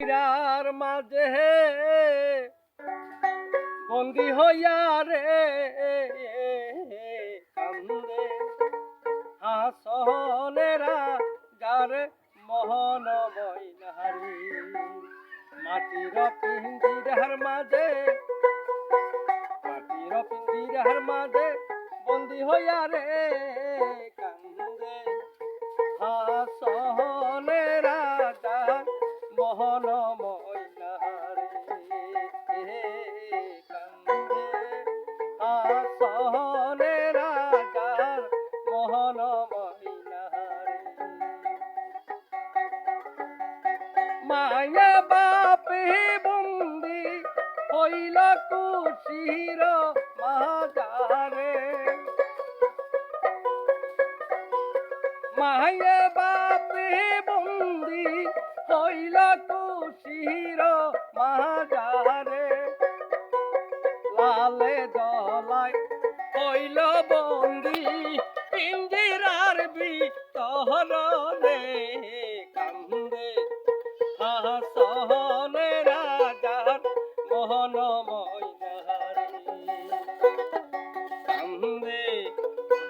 হীরার মাঝে। বন্দি হইয়া রে, কান্দে। হাসনেরা যারে মোহন বইনারি মাটির পিঞ্জিরার মাঝে, মাটির পিঞ্জিরার মাঝে বন্দি হইয়া রে মোহন ময়নারে কান্দে হাসনে রাজার মোহন ময়নারে মায়া বাপে বন্দি হইল কুশির মাজারে মায়ে কুশির মাজারে। লালে দলায় হইল বন্দি পিঞ্জিরার বিতহরে কান্দে। হাসনে রাজার মোহন কান্দে।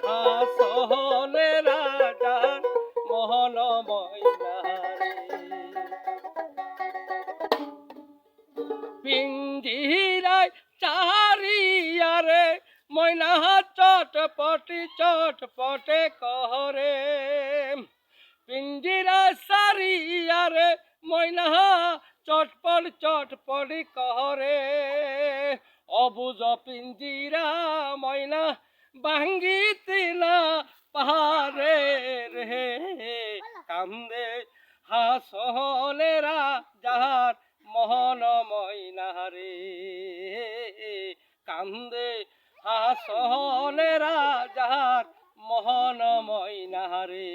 হাসনে রাজার মোহন চটপটি চটপটে কহরে। পিঞ্জিরা সারিয়ারে ময়না, চটপট চটপটি কহরে। অবুজ পিঞ্জিরা ময়না ভাঙ্গিতে না পাহাড়ে রে। কান্দে হাসনেরা যাহার মোহন ময়নারে কান্দে হাসনেরা যাহার মোহন ময়নারে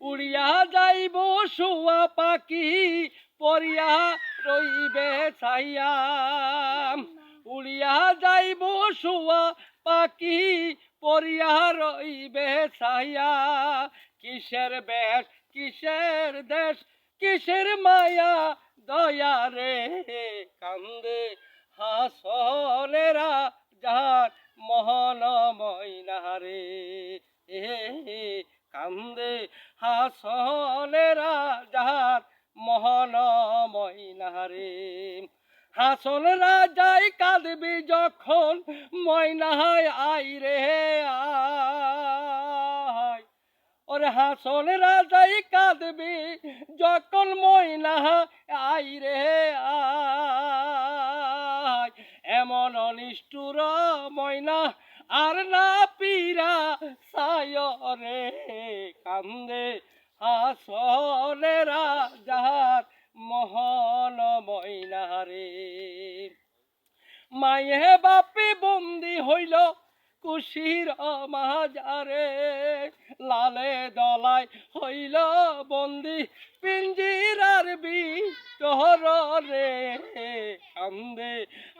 উড়িয়া যাইব শুয়া পাখি পরিয়া রইবে ছাইয়া। উড়িয়া যাইব শুয়া পাখি পরিয়া রইবে ছাইয়া। কিসের বেশ, কিসের দেশ, কিসের মায়া, দয়া রে কান্দে। হাসনেরা হাসনেরা যাহার মোহন ময়নারে হাসন রাজাই কাঁদবি যখন ময়নাহায় আই রে আয় ওরে হাসন রাজাই কাঁদবি যখন ময়না আই রে আয় এমন অনিষ্ঠুর ময়না আর না পীরা সায় রে কান্দে। হাসনেরা যাহার মোহন ময়নারে মায়ে বাপে বন্দি হইল কুশির মাজারে লালে দলায় হইল বন্দি পিঞ্জিরার বিতরে কান্দে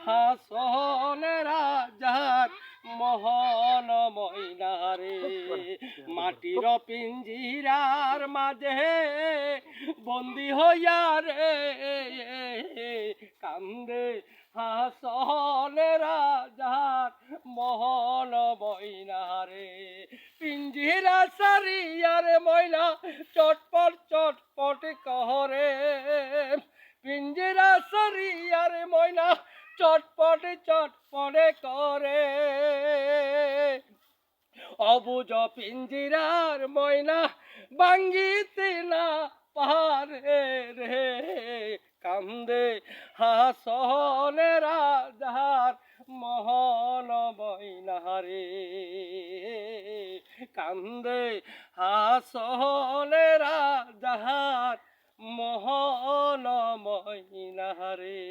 হাসনেরা যাহার মোহন ময়নারে মাটির পিঞ্জিরার মাঝে বন্দি হইয়া রে। কান্দে হাসনেরা যাহার মোহন ময়নারে পিঞ্জিরা সারিয়ারে ময়না চটপট চটপট কহরে। পিঞ্জিরা সারিয়ারে ময়না চটপট চটপটে করে। অবুজ পিঞ্জিরার ময়না বাঙ্গিতে না পারে রে। কান্দে হাসনেরা যাহার মোহন ময়নারে কান্দে হাসনেরা যাহার মোহন ময়নারে